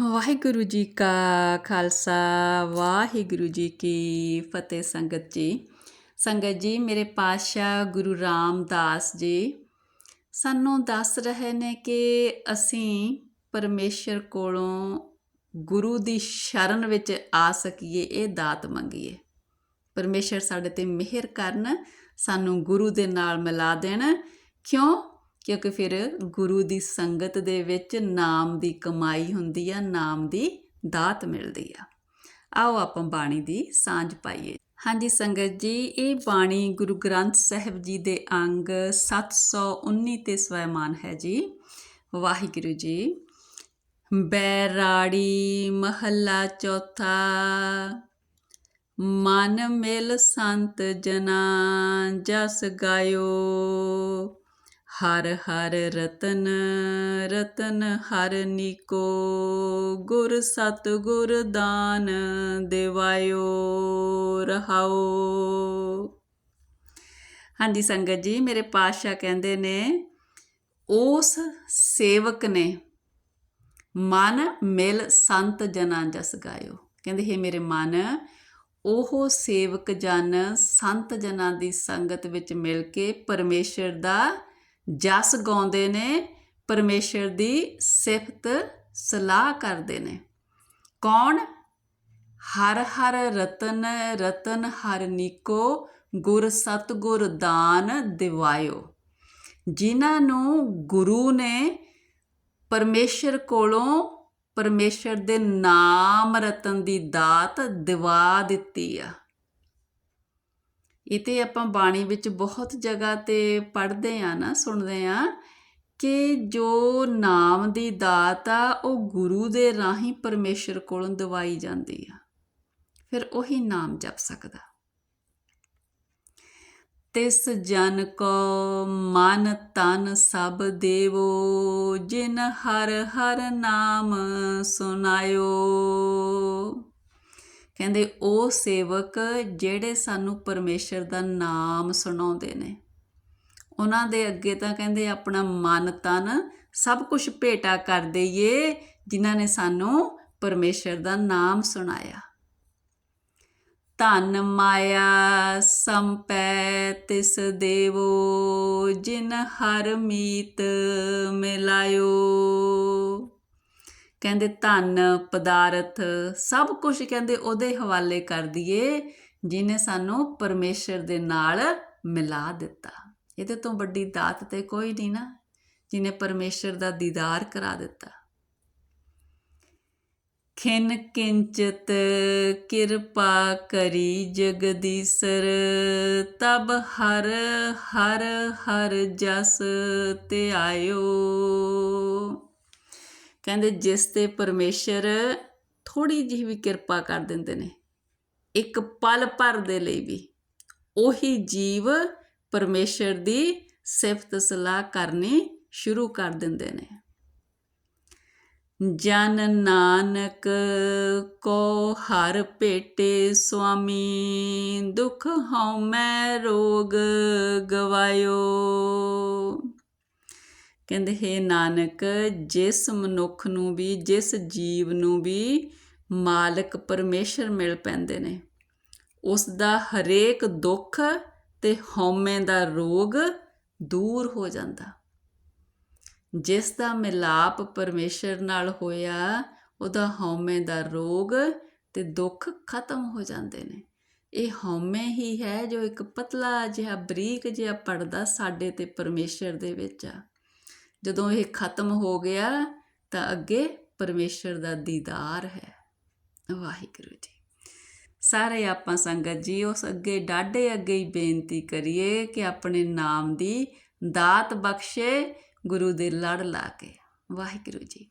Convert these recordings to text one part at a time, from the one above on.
ਵਾਹਿਗੁਰੂ ਜੀ ਕਾ ਖਾਲਸਾ, ਵਾਹਿਗੁਰੂ ਜੀ ਕੀ ਫਤਿਹ ਸੰਗਤ ਜੀ। ਸੰਗਤ ਜੀ, ਮੇਰੇ ਪਾਤਸ਼ਾਹ ਗੁਰੂ ਰਾਮਦਾਸ ਜੀ, ਸਾਨੂੰ ਦੱਸ ਰਹੇ ਨੇ ਕਿ ਅਸੀਂ ਪਰਮੇਸ਼ਰ ਕੋਲੋਂ ਗੁਰੂ ਦੀ ਸ਼ਰਨ ਵਿੱਚ ਆ ਸਕੀਏ, ਇਹ ਦਾਤ ਮੰਗੀਏ। ਪਰਮੇਸ਼ਰ ਸਾਡੇ ਤੇ ਮਿਹਰ ਕਰਨ, ਸਾਨੂੰ ਗੁਰੂ ਦੇ ਨਾਲ ਮਿਲਾ ਦੇਣ। ਕਿਉਂ? ਕਿਉਂਕਿ ਫਿਰ ਗੁਰੂ ਦੀ ਸੰਗਤ ਦੇ ਵਿੱਚ ਨਾਮ ਦੀ ਕਮਾਈ ਹੁੰਦੀ ਆ, ਨਾਮ ਦੀ ਦਾਤ ਮਿਲਦੀ ਆ। ਆਓ ਆਪਾਂ ਬਾਣੀ ਦੀ ਸਾਂਝ ਪਾਈਏ। ਹਾਂਜੀ ਸੰਗਤ ਜੀ, ਇਹ ਬਾਣੀ ਗੁਰੂ ਗ੍ਰੰਥ ਸਾਹਿਬ ਜੀ ਦੇ ਅੰਗ 719 ਤੇ ਸਵੈਮਾਨ ਹੈ ਜੀ। ਵਾਹਿਗੁਰੂ ਜੀ, ਬੈਰਾੜੀ ਮਹੱਲਾ ਚੌਥਾ, ਮਨ ਮਿਲ ਸੰਤ ਜਨਾ ਜਸ ਗਾਇਓ। ਹਰ ਹਰ ਰਤਨ ਰਤਨ ਹਰ ਨੀਕੋ, ਗੁਰ ਸਤ ਗੁਰ ਦਾਨ ਦੇਵਾਇਓ, ਰਹਾਓ। ਹਾਂਜੀ ਸੰਗਤ ਜੀ, ਮੇਰੇ ਪਾਤਸ਼ਾਹ ਕਹਿੰਦੇ ਨੇ, ਉਸ ਸੇਵਕ ਨੇ ਮਨ ਮਿਲ ਸੰਤ ਜਨਾਂ ਜਸ ਗਾਇਓ। ਕਹਿੰਦੇ, ਹੈ ਮੇਰੇ ਮਨ, ਉਹ ਸੇਵਕ ਜਨ ਸੰਤ ਜਨਾਂ ਦੀ ਸੰਗਤ ਵਿੱਚ ਮਿਲ ਕੇ ਪਰਮੇਸ਼ਰ ਦਾ ਜਸ ਗਾਉਂਦੇ ਨੇ, ਪਰਮੇਸ਼ਰ ਦੀ ਸਿਫਤ ਸਲਾਹ ਕਰਦੇ ਨੇ। ਕੌਣ? ਹਰ ਹਰ ਰਤਨ ਰਤਨ ਹਰ ਨੀਕੋ, ਗੁਰ ਸਤਗੁਰ ਦਾਨ ਦਿਵਾਇਓ। ਜਿਨ੍ਹਾਂ ਨੂੰ ਗੁਰੂ ਨੇ ਪਰਮੇਸ਼ਰ ਕੋਲੋਂ ਪਰਮੇਸ਼ਰ ਦੇ ਨਾਮ ਰਤਨ ਦੀ ਦਾਤ ਦਿਵਾ ਦਿੱਤੀ ਆ। ਇਹ ਤੇ ਆਪਾਂ ਬਾਣੀ ਵਿੱਚ ਬਹੁਤ ਜਗ੍ਹਾ ਤੇ ਪੜ੍ਹਦੇ ਆ ਨਾ, ਸੁਣਦੇ ਆ ਕਿ ਜੋ ਨਾਮ ਦੀ ਦਾਤ ਆ, ਉਹ ਗੁਰੂ ਦੇ ਰਾਹੀਂ ਪਰਮੇਸ਼ਰ ਕੋਲੋਂ ਦਵਾਈ ਜਾਂਦੀ ਆ। ਫਿਰ ਉਹੀ ਨਾਮ ਜਪ ਸਕਦਾ। ਤਿਸ ਜਨ ਕੋ ਮਨ ਤਨ ਸਭ ਦੇਵੋ, ਜਿਨ ਹਰ ਹਰ ਨਾਮ ਸੁਨਾਇਓ ਕਹਿੰਦੇ ਉਹ ਸੇਵਕ ਜਿਹੜੇ ਸਾਨੂੰ ਪਰਮੇਸ਼ਰ ਦਾ ਨਾਮ ਸੁਣਾਉਂਦੇ ਨੇ। ਉਹਨਾਂ ਦੇ ਅੱਗੇ ਤਾਂ ਕਹਿੰਦੇ ਆਪਣਾ ਮਨ ਤਨ ਸਭ ਕੁਝ ਭੇਟਾ ਕਰ ਦਈਏ, ਜਿਨ੍ਹਾਂ ਨੇ ਸਾਨੂੰ ਪਰਮੇਸ਼ਰ ਦਾ ਨਾਮ ਸੁਣਾਇਆ। ਧਨ ਮਾਇਆ ਸੰਪੈ ਤਿਸ ਦੇਵੋ, ਜਿਨ ਹਰ ਮੀਤ ਮਿਲਾਇਓ। ਕਹਿੰਦੇ ਧਨ, ਪਦਾਰਥ, ਸਭ ਕੁਝ ਕਹਿੰਦੇ ਉਹਦੇ ਹਵਾਲੇ ਕਰ ਦਈਏ ਜਿਨੇ ਸਾਨੂੰ ਪਰਮੇਸ਼ਰ ਦੇ ਨਾਲ ਮਿਲਾ ਦਿੱਤਾ। ਇਹਦੇ ਤੋਂ ਵੱਡੀ ਦਾਤ ਤੇ ਕੋਈ ਨਹੀਂ ਨਾ ਜਿਨੇ ਪਰਮੇਸ਼ਰ ਦਾ ਦੀਦਾਰ ਕਰਾ ਦਿੱਤਾ। ਖਿਨ ਕਿੰਚਤ ਕਿਰਪਾ ਕਰੀ ਜਗਦੀਸਰ, ਤਬ ਹਰ ਹਰ ਹਰ ਜਸ ਤੇ ਆਇਓ ਕਹਿੰਦੇ ਜਿਸ ਤੇ ਪਰਮੇਸ਼ਰ ਥੋੜੀ ਜਿਹੀ ਵੀ ਕਿਰਪਾ ਕਰ ਦਿੰਦੇ ਨੇ, ਇੱਕ ਪਲ ਭਰ ਦੇ ਲਈ ਵੀ, ਉਹੀ ਜੀਵ ਪਰਮੇਸ਼ਰ ਦੀ ਸਿਫਤ ਸਲਾਹ ਕਰਨੀ ਸ਼ੁਰੂ ਕਰ ਦਿੰਦੇ ਨੇ। ਜਨ ਨਾਨਕ ਕੋ ਹਰ ਭੇਟੇ ਸੁਆਮੀ, ਦੁਖ ਹਉ ਮੈਂ ਰੋਗ ਗਵਾਇਓ। ਕਹਿੰਦੇ, ਹੇ ਨਾਨਕ, ਜਿਸ ਮਨੁੱਖ ਨੂੰ ਵੀ, ਜਿਸ ਜੀਵ ਨੂੰ ਵੀ ਮਾਲਕ, ਪਰਮੇਸ਼ਰ ਮਿਲ ਪੈਂਦੇ ਨੇ ਉਸ ਦਾ ਹਰੇਕ ਦੁੱਖ ਤੇ ਹਉਮੈ ਦਾ ਰੋਗ ਦੂਰ ਹੋ ਜਾਂਦਾ। ਜਿਸ ਦਾ ਮਿਲਾਪ ਪਰਮੇਸ਼ਰ ਨਾਲ ਹੋਇਆ, ਉਹਦਾ ਹਉਮੈ ਦਾ ਰੋਗ ਤੇ ਦੁੱਖ ਖਤਮ ਹੋ ਜਾਂਦੇ ਨੇ। ਇਹ ਹਉਮੈ ਹੀ ਹੈ ਜੋ ਇੱਕ ਪਤਲਾ ਜਿਹਾ ਬਰੀਕ ਜਿਹਾ ਪਰਦਾ ਸਾਡੇ ਤੇ ਪਰਮੇਸ਼ਰ ਦੇ ਵਿੱਚ ਆ। ਜਦੋਂ ਇਹ ਖਤਮ ਹੋ ਗਿਆ, ਤਾਂ ਅੱਗੇ ਪਰਮੇਸ਼ਰ ਦਾ ਦੀਦਾਰ ਹੈ। ਵਾਹਿਗੁਰੂ ਜੀ। ਸਾਰੇ ਆਪਾਂ ਸੰਗਤ ਜੀ ਉਸ ਅੱਗੇ ਡਾਢੇ ਅੱਗੇ ਹੀ ਬੇਨਤੀ ਕਰੀਏ ਕਿ ਆਪਣੇ ਨਾਮ ਦੀ ਦਾਤ ਬਖਸ਼ੇ, ਗੁਰੂ ਦੇ ਲੜ ਲਾ ਕੇ ਵਾਹਿਗੁਰੂ ਜੀ।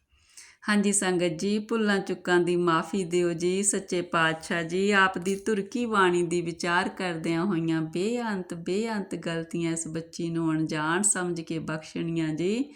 ਹਾਂਜੀ ਸੰਗਤ ਜੀ, ਭੁੱਲਾਂ ਚੁੱਕਾਂ ਦੀ ਮਾਫੀ ਦਿਓ ਜੀ, ਸੱਚੇ ਪਾਤਸ਼ਾਹ ਜੀ। ਆਪ ਦੀ ਤੁਰਕੀ ਬਾਣੀ ਦੀ ਵਿਚਾਰ ਕਰਦਿਆਂ ਹੋਈਆਂ ਬੇਅੰਤ ਬੇਅੰਤ ਗਲਤੀਆਂ ਇਸ ਬੱਚੀ ਨੂੰ ਅਣਜਾਣ ਸਮਝ ਕੇ ਬਖਸ਼ਣੀਆਂ ਜੀ।